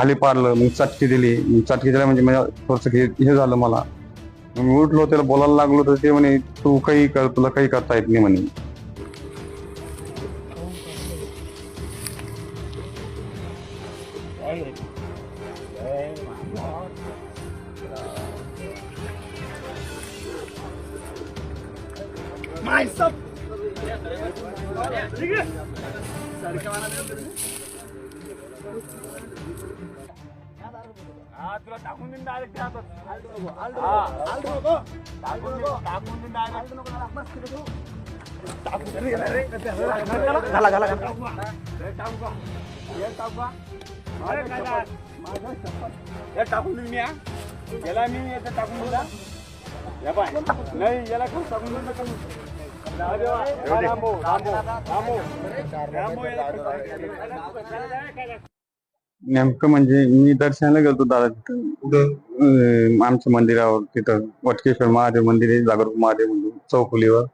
खाली पाडलं मग चटकी दिली. मग चटकी दिल्या म्हणजे माझ्या थोडंसं हे झालं मला. मी उठलो त्याला बोलायला लागलो तर ते म्हणे तू काही कर तुला काही करता येत नाही म्हणे. हा तुला टाकून देईन डायरेक्ट. टाकून देईन रे. घाला, घाला, टाकून देईन मी. याला मी याचं टाकून दिला या पाय नाही याला खाली टाकून दिलं का मी? जाऊ दे बा. नेमकं म्हणजे मी दर्शनाला गेलतो दादा तिथं. अं, आमच्या मंदिरावर तिथं. वटकेश्वर महादेव मंदिर आहे जागरूक महादेव मंदिर चौफुलीवर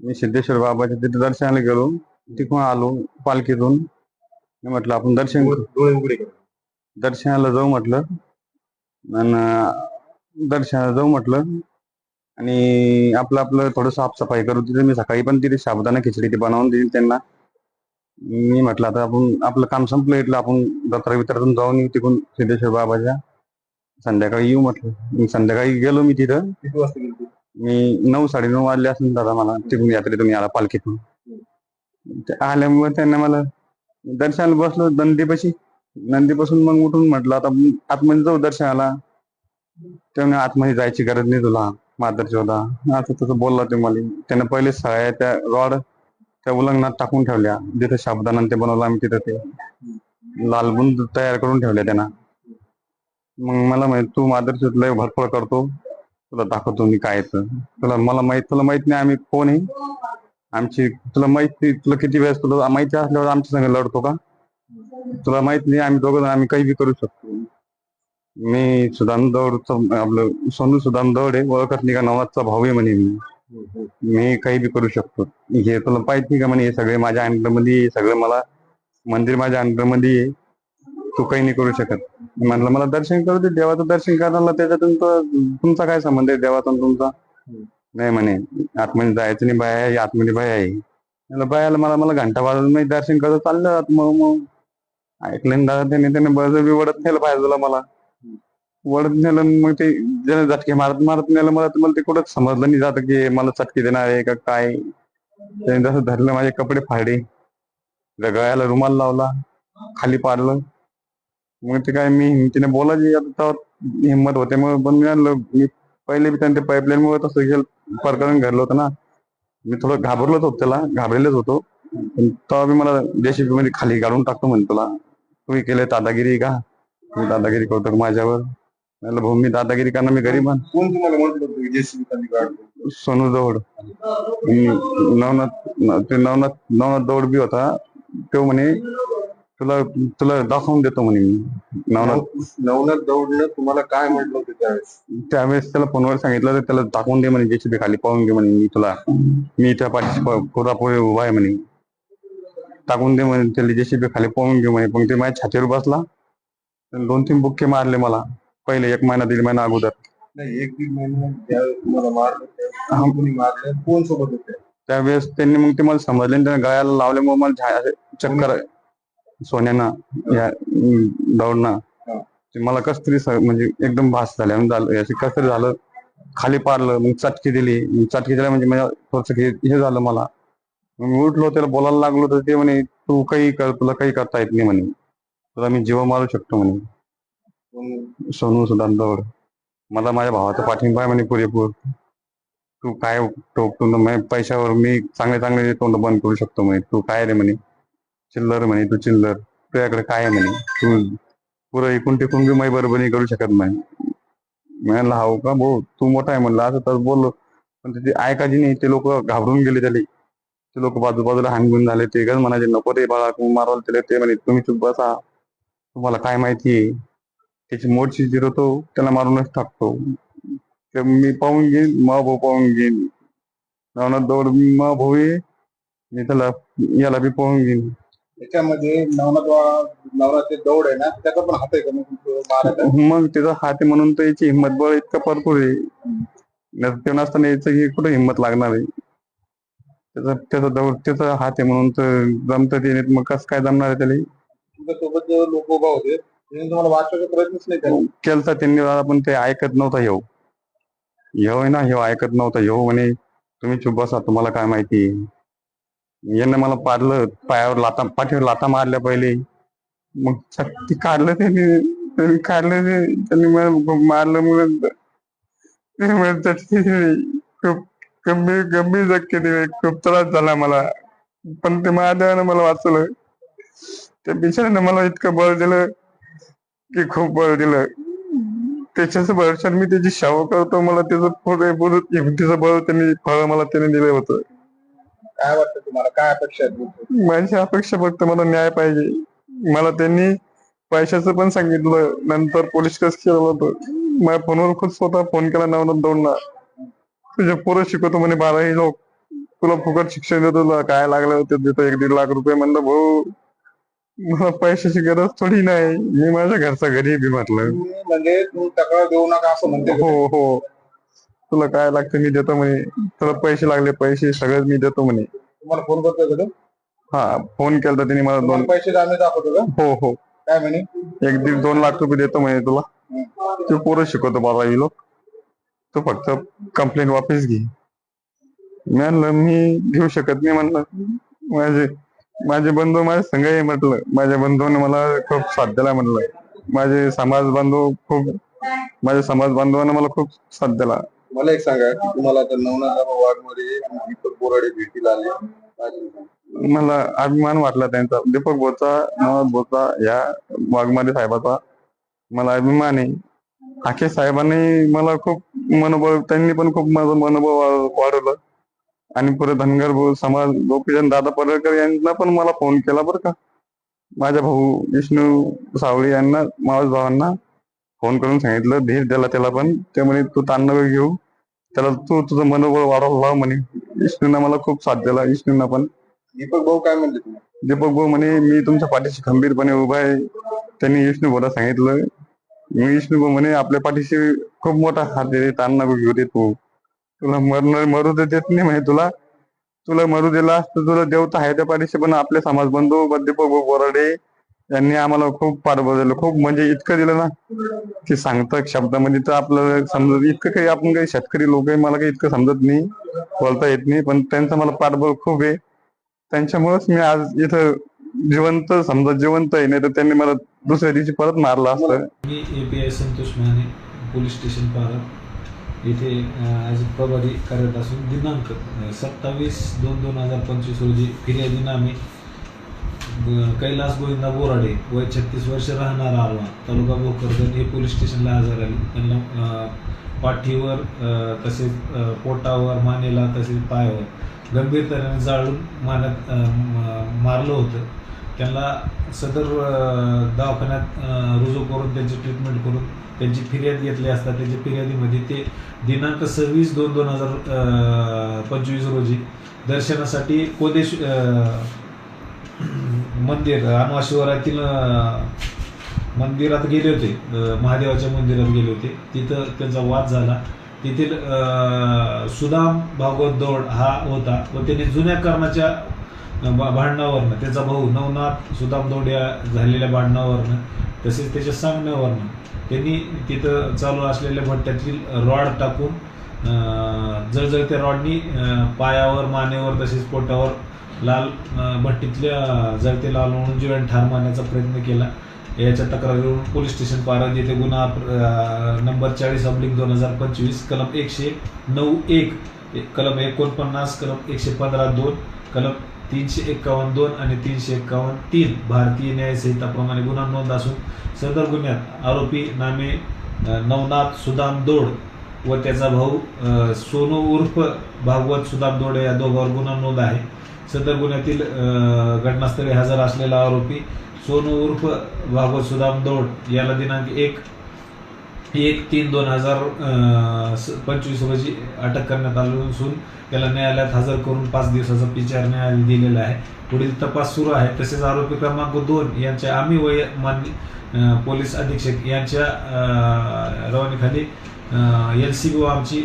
मी सिद्धेश्वर बाबाच्या तिथे दर्शनाला गेलो. तिथून आलो पालखीतून. मी म्हटलं आपण दर्शन करू. दर्शनाला जाऊ म्हटलं. आणि दर्शनाला जाऊ म्हटलं. आणि आपलं आपलं थोडं साफसफाई करू तिथे मी सकाळी पण तिथे साबुदाणा खिचडी ती बनवून दिली त्यांना. मी म्हटलं आता आपण आपलं काम संपलं इथलं आपण जत्रा वित्रातून जाऊन येऊ तिकडून सिद्धेश्वर बाबाच्या. संध्याकाळी येऊ म्हटलं. मी संध्याकाळी गेलो मी तिथं. किती वाजता गेली तू? मी नऊ साडेनऊ वाजले असून दादा मला तिकडून यात्रेतून याला पालखीतून. ते आल्यामुळे त्यांना मला दर्शनाला बसलो नंदीपाशी. नंदीपासून मग उठून म्हटलं आता आतमध्ये जाऊ दर्शनाला. त्यामुळे आतमध्ये जायची गरज नाही तुला मादरची होता. असं तसं बोलला ते मला. त्यानं पहिले सगळ्या त्या रॉड त्या उलंगणात टाकून ठेवल्या. जिथे साबुदाणा ते बनवलं आम्ही तिथं ते लालबुंद तयार करून ठेवल्या त्यांना. मग मला माहीत तू मादरची लय भरपळ करतो. तुला दाखवतो मी काय येतं. तुला मला माहीत तुला माहीत नाही आम्ही कोण आहे. आमची तुला माहिती तुला किती वेळेस तुला माहिती असल्यावर आमच्या संग लढतो का? तुला माहीत नाही आम्ही दोघं जण आम्ही काही बी करू शकतो. मी सुदान दौडचं आपलं सोनू सुदान दौड आहे. ओळखत नाही का? नवाजचा भाऊ आहे म्हणे मी. मी काही बी करू शकतो. हे तुला पाहिजे का म्हणे हे सगळे माझ्या अंडरमध्ये आहे, सगळं मला मंदिर माझ्या अंडरमध्ये आहे. तू काही नाही करू शकत. म्हणलं मला दर्शन करू दे देवाचं दर्शन करायला त्याच्यातून तर तुमचा काय संबंध आहे देवाचा आणि तुमचा? नाही म्हणे आतमध्ये जायचं नाही बाय आहे आतमध्ये बाय आहे. म्हणलं बायाला मला मला घंटा वाजून दर्शन करत चाललं आत मग मग. ऐकलं ना दादा त्याने त्याने बळजबी वडत नेलं पाहिजे मला. वळत नेलं मग ते ज्याने झटके मारत मारत नेलं. मला तर मला ते कुठंच समजलं नाही जात की मला चटके देणार आहे का काय. त्याने जसं धरलं माझे कपडे फाडे. गळ्याला रुमाल लावला खाली पाडलं. मग ते काय मी हिमतीने बोलायची आता तेव्हा हिंमत होते. मग पण मी आणलं मी पहिले बी त्यांनी पाईपलाईन मुळे तसं गेलं प्रकरण घडलं होतं ना. मी थोडं घाबरलोच होतो त्याला घाबरलेच होतो. पण तेव्हा मी मला जेसीबी मध्ये खाली काढून टाकतो म्हणे तुला. तुम्ही केले दादागिरी का? तुम्ही दादागिरी करतो माझ्यावर? म्हणलं भाऊ मी दादागिरी करणार मी गरीब आहे. कोण तुम्हाला म्हटलं होतं जेसीबी खाली सोनू दौड. नवनाथ ते नवनाथ नवनाथ दौड बी होता. तो म्हणे तुला तुला दाखवून देतो म्हणे मी. नवनाथ. नवनाथ दौडनं तुम्हाला काय म्हटलं होतं त्यावेळेस? त्यावेळेस त्याला फोनवर सांगितलं तर त्याला दाखवून दे म्हणे जेसीबी खाली पाहून घे म्हणे मी तुला. मी त्या पाठीशी प- पुरापुरी उभा आहे म्हणे. टाकून दे म्हणे त्याला जेसीबी खाली पाहून घे म्हणे. पण ते माझ्या छातीवर बसला. दोन तीन बुक्के मारले मला. पहिले एक महिना दीड महिना अगोदर. नाही एक दीड महिना ज्यावेळेस तुम्हाला मारलं त्यावेळेस कोणी मारलं? कोण सोबत होते? त्यावेळेस त्यांनी मग ते मला समजले आणि त्याने गळ्याला लावल्यामुळे मला झा- असे चक्कर सोन्यानं या दौडनं. ते मला कस तरी स- म्हणजे एकदम भास झालं. असे कस तरी झालं खाली पाडलं मग चटकी दिली. मग चटकी दिल्या म्हणजे माझ्या थोडस हे झालं मला. मग मी उठलो त्याला बोलायला लागलो तर ते म्हणे तू काही कर तुला काही करता येत नाही म्हणे. तुला मी जीव मारू शकतो म्हणे. सोनू सुदान दौड मला माझ्या भावाचा पाठिंबा आहे म्हणे पुरेपूर. तू काय टोकतो ना पैशावर मी चांगले चांगले तोंड बंद करू शकतो म्हणे. तू काय रे म्हणे? चिल्लर म्हणे तू चिल्लर. तुझ्याकडे काय आहे म्हणे? तू पुरं इकून टिकून बी मै बरोबर नाही करू शकत नाही. म्हणाला हाव का भाऊ? तू मोठा आहे म्हणलं असं तर बोललो. पण ते ऐकायची नाही ते लोक घाबरून गेले त्याला. ते लोक बाजूबाजूला हानगुन झाले. ते गज म्हणाले नको रे बाळा तुम्ही मारवाल त्याला. ते म्हणे तुम्ही चुप बसा. तुम्हाला काय माहिती आहे? त्याची मोडची जिरवतो त्याला मारूनच टाकतो. मी पाहून घेईन मा भाऊ पाहून घेईन. नवनाथ दौड मा भाऊ आहे मी त्याला याला बी पाहून घेईन. त्याच्यामध्ये नवनाथ नवनाथचे दौड आहे ना त्याचा पण हात आहे का मग त्याचा हात आहे म्हणून तर याची हिंमत बळ इतकं भरपूर आहे. ते नसताना याचं ही कुठे हिंमत लागणार आहे? त्याचा त्याचा दौड त्याचा हात आहे म्हणून तर जमतं ते मग कसं काय जमणार आहे त्याला? तुमच्यासोबत जे लोक उभा होते त्यांनी तुम्हाला वाचवायचा प्रयत्नच नाही केला. केलता त्यांनी दादा पण ते ऐकत नव्हता ह्यो ह्यो आहे ना ह्यो ऐकत नव्हता ह्यो म्हणे तुम्ही चुप बसा तुम्हाला काय माहिती? यांना मला पाडलं पायावर लाता पाठीवर लाता मारल्या पहिले. मग ती काढलं त्यांनी त्यांनी काढलं ते त्यांनी मला मारलं ते म्हणतात की खूप गंभीर गंभीर जखमी दिले खूप त्रास झाला मला. पण ते महादेवानं मला वाचवलं. त्या बिचाऱ्यानं मला इतकं बळ दिलं. की खूप बळ दिलं. त्याच्याच भरशात मी त्याची सेवा करतो मला त्याचं पुढे पुढे त्याचं बळ त्यांनी फळ मला त्याने दिलं होतं. काय वाटतं तुम्हाला? काय अपेक्षा आहेत? माझी अपेक्षा फक्त मला न्याय पाहिजे. मला त्यांनी पैशाचं पण सांगितलं. नंतर पोलीस केस केलं होतं. माझ्या फोनवर खुद स्वतः फोन केला नवनाथ दौडला. तुझे पोरं शिकवतो म्हणे बाराही लोक. तुला फुकट शिक्षण देतो काय लागलं ते देतो एक दीड लाख रुपये म्हणलं भाऊ. मला पैशाची गरज थोडी नाही. मी माझ्या घरचा गरीब आहे म्हटलं. तुम्ही म्हणजे तुम्ही तक्रार देऊ नका असं म्हणते? हो हो. तुला काय लागतं मी देतो म्हणे. तुला पैसे लागले पैसे सगळं मी देतो म्हणे. तुम्हाला फोन करतोय का तो? हा फोन केला त्यांनी मला दोन तुम्हाला पैसे आम्ही दाखवतो का? हो हो. काय म्हणे? एक दीड दोन लाख रुपये देतो म्हणे तुला. तू पोरं शिकवतो बारावी लोक. तू फक्त कंप्लेंट वापस घे. मी म्हणलं मी घेऊ शकत नाही म्हणलं. माझे माझे बंधू माझे संघ म्हटलं माझ्या बंधूने मला खूप साथ दिला म्हटलं. माझे समाज बांधव खूप माझ्या समाज बांधवांना मला खूप साथ दिला. मला एक सांगा की तुम्हाला आता नवनाथ वाघमध्ये दीपक बोराडे भेटीला आले? मला अभिमान वाटला त्यांचा. दीपक बोचा नवाज बोचा या वाघमारे साहेबाचा मला अभिमान आहे. आखे साहेबांनी मला खूप मनोबळ त्यांनी पण खूप माझं मनोबळ वाढवलं. आणि पुढे धनगर समाज गोपीचंद दादा पडळकर यांना पण मला फोन केला बरं का. माझ्या भाऊ विष्णू सावळी यांना मावस भावांना फोन करून सांगितलं. धीर दिला त्याला पण. ते म्हणे तू ताण नको घेऊ. त्याला तू तुझं मनोबळ वाढवलं लाव म्हणे. विष्णूंना मला खूप साथ दिला विष्णूंना पण. दीपक भाऊ काय म्हणले दीपक भाऊ म्हणे मी तुमच्या पाठीशी खंबीरपणे उभा आहे. त्यांनी विष्णू भाऊला सांगितलं. मी विष्णू भाऊ म्हणे आपल्या पाठीशी खूप मोठा हात ताण नको घेऊ दे तू. तुला मरण मरू तर देत नाही म्हणे तुला. तुला मरू दिला असतं तुला देवता आहे त्या पाठीशी पण आपले समाज बंधू दीपक बोराडे यांनी आम्हाला खूप पाठबळ दिलं खूप म्हणजे इतकं दिलं ना की सांगतात शब्दामध्ये तर आपल्याला समजत इतकं काही आपण काही शेतकरी लोक आहे मला काही इतकं समजत नाही बोलता येत नाही पण त्यांचं मला पाठबळ खूप आहे. त्यांच्यामुळेच मी आज इथं जिवंत समजा जिवंत आहे नाही तर त्यांनी मला दुसऱ्या दिवशी परत मारलं असतं. मी A B I Santosh Mane police station पारा येथे ॲज अ प्रभारी कार्यरत असून दिनांक सत्तावीस दोन दोन हजार पंचवीस रोजी फिर्यादीनामे ब- कैलास गोविंदा बोराडे वय छत्तीस वर्ष राहणारा आलवा तालुका भोकरदन हे पोलीस स्टेशनला हजर आले. त्यांना पाठीवर तसेच पोटावर मानेला तसेच पायावर गंभीर तऱ्हेने जाळून मारण्यात मारलं होतं. त्यांना सदर दवाखान्यात रुजू करून त्यांची ट्रीटमेंट करून त्यांची फिर्याद घेतली असता त्याच्या फिर्यादीमध्ये ते दिनांक सव्वीस दोन दोन हजार पंचवीस रोजी दर्शनासाठी कोदेश मंदिर अनवा मंदिरात गेले होते. महादेवाच्या मंदिरात गेले होते. तिथं त्यांचा वाद झाला. तेथील सुदाम भागवत दौड हा होता व त्याने जुन्या कर्णाच्या भांडणावरनं. त्याचा भाऊ नवनाथ सुदाम दोड्या झालेल्या भांडणावरनं तसेच त्याच्या सांगण्यावरनं. त्यांनी तिथं चालू असलेल्या भट्ट्यातील रॉड टाकून जळजळत्या रॉडनी पायावर मानेवर तसेच पोटावर लाल भट्टीतल्या जळते लाल म्हणून जीवन ठार मारण्याचा प्रयत्न केला. याच्या तक्रारीवरून पोलीस स्टेशन पारद येथे गुन्हा नंबर चाळीस अब्लिक दोन हजार पंचवीस कलम एकशे नऊ एक कलम एकोणपन्नास कलम एकशे पंधरा दोन कलम तीनशे एक्कावन्न दोन आणि तीनशे एक्कावन्न तीन. भारतीय न्यायसंहिताप्रमाणे गुन्हा नोंद असून सदर गुन्ह्यात आरोपी नामे नवनाथ सुदाम दोड व त्याचा भाऊ सोनू उर्फ भागवत सुदाम दोड या दोघांवर गुन्हा नोंद आहे. सदर गुन्ह्यातील घटनास्थळी हजर असलेला आरोपी सोनू उर्फ भागवत सुदाम दौड याला दिनांक एक एक तीन दोन हजार स- पंचवीस रोजी अटक करण्यात आली असून त्याला न्यायालयात हजर करून पाच दिवसाचा पिचार न्यायालय दिलेला आहे. पुढील तपास सुरू आहे. तसेच आरोपी क्रमांक दोन यांच्या आम्ही वय मान्य पोलीस अधीक्षक यांच्या रवानीखाली एल सी बी आमची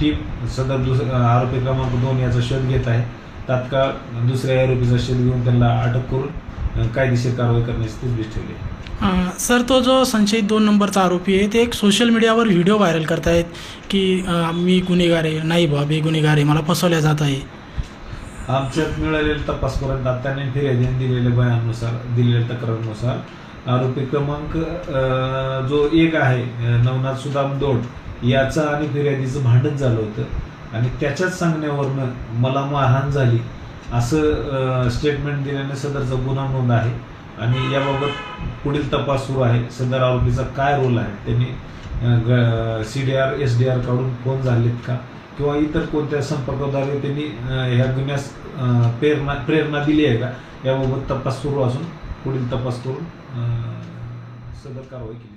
टीम सदर दुस आरोपी क्रमांक दोन याचा शोध घेत आहे. तात्काळ दुसऱ्या आरोपीचा शोध घेऊन त्यांना अटक करून कायदेशीर कारवाई करण्याची तजवीज ठेवली आहे. सर तो जो संशयित दोन नंबरचा आरोपी आहे ते एक सोशल मीडियावर व्हिडिओ व्हायरल करतायत की मी गुन्हेगार आहे. नाही बा मी गुन्हेगार आहे. मला फसवल्या जात आहे. आमच्यात मिळालेल्या तपासपर्यंत त्यांनी फिर्यादीने दिलेल्या बयानुसार दिलेल्या तक्रारनुसार आरोपी क्रमांक अं, जो एक आहे अं, नवनाथ सुदाम दोड याचा आणि फिर्यादीचं भांडण झालं होतं. आणि त्याच्याच सांगण्यावरनं मला मारहाण झाली असं स्टेटमेंट दिल्याने सदरचा गुन्हा नोंद आहे. आणि याबाबत पुढील तपास सुरू आहे. सदर आरोपीचा काय रोल आहे? त्यांनी C D R S D R काढून फोन झालेत का? किंवा इतर कोणत्या संपर्काद्वारे त्यांनी ह्या गुन्ह्यास प्रेरणा प्रेरणा दिली आहे का? याबाबत तपास सुरू असून पुढील तपास करून सदर कारवाई केली.